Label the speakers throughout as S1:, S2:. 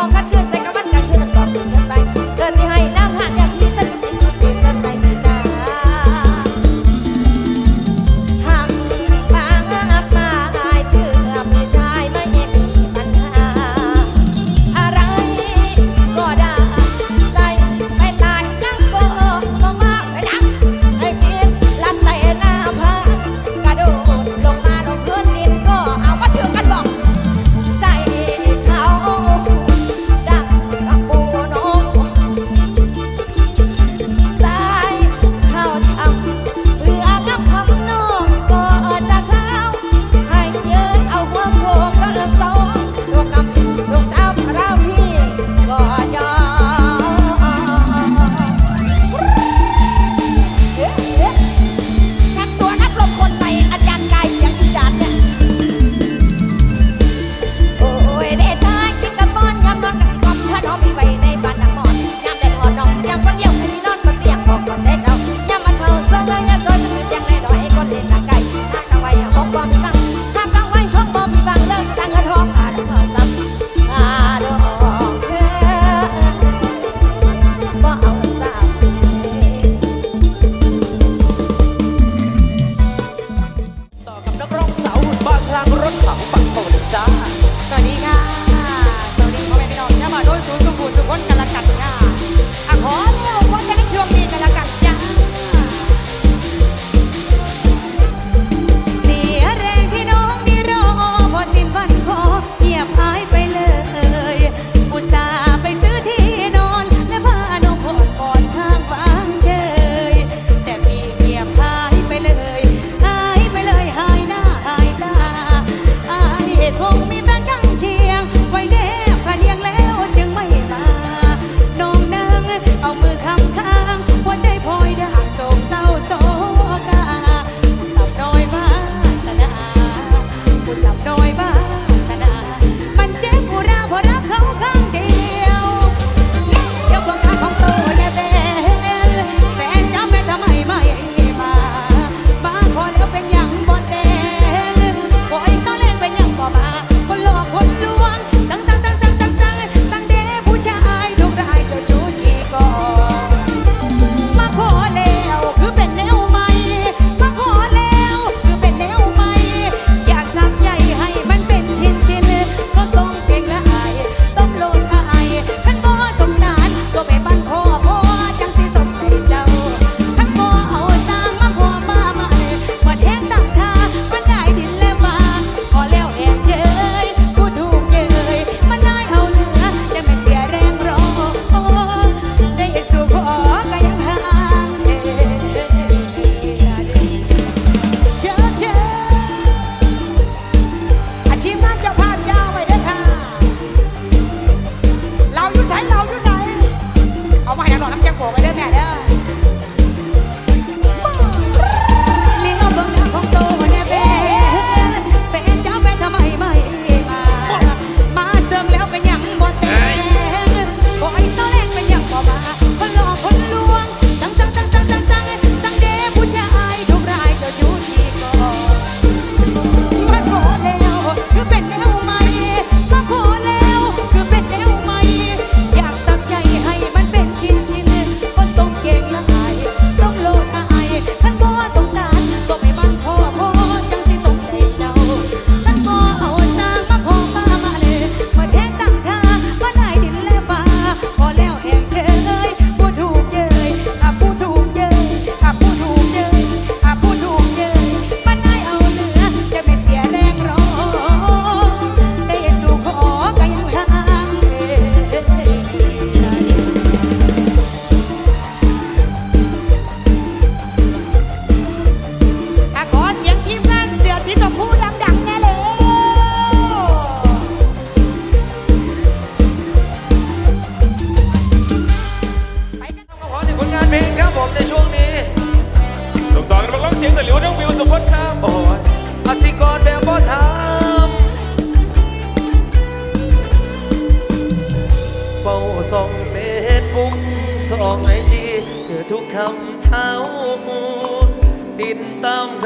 S1: บ
S2: อกกันเ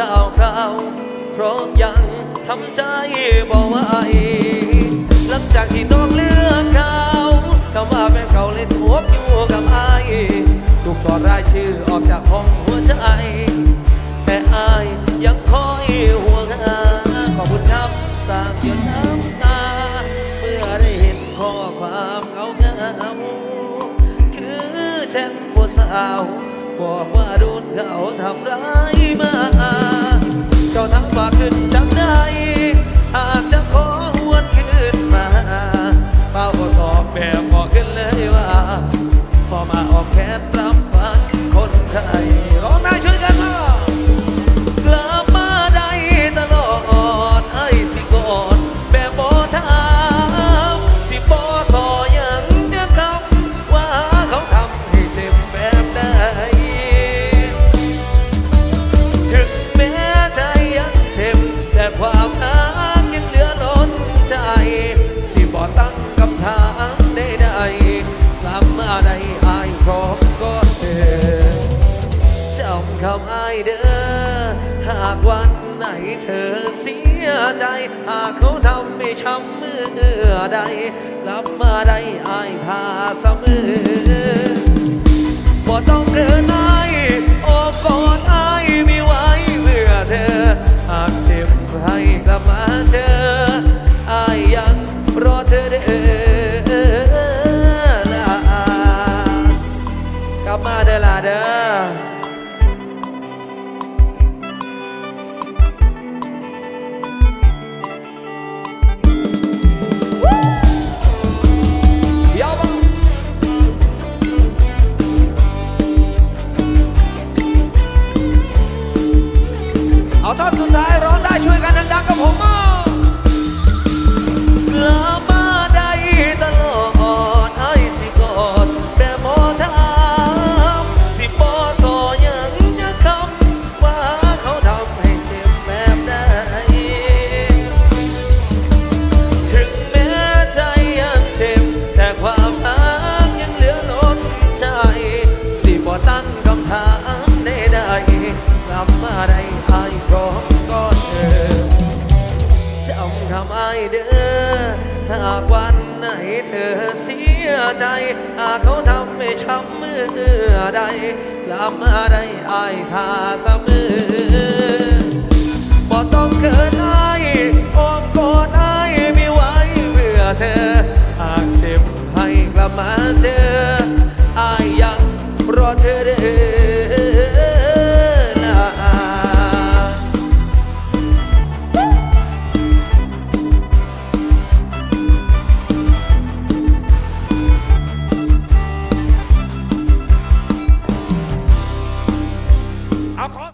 S2: ตาม
S3: ข่าวคราวเพราะยังทำใจบอกว่าไอหลังจากที่น้องเลือกเขาคำว่าแฟนเก่าเลยทวบอยู่กับไอถูกถอดรายชื่อออกจากห้องหัวใจแต่อายยังคอยห่วงหาขอบคุณครับสร้างหยดน้ำตาเมื่อได้เห็นข้อความเงาเงาคือแชทผู้สาวบอกว่าโดนเขาทำร้ายมา เจ้าทั้งฝากขึ้นจำได้หากจะขอหวนขึ้นมาเป้าก็ตอบแบบบอกขึ้นเลยว่าพอมาออกแขนรับ หากเขาทำไม่ช้ำเมื่อใดรับมาได้อายพาเสมอบ่ต้องเกิน ใจหากเขาทำให้ช้ำเมื่อใดกลับมาได้อายทาเสมอบ่ต้องเกินไอายอ้อมกอดไอายไม่ไหวเพื่อเธอหากเจ็บให้กลับมาเจอไอายยังรอเธอเด้อ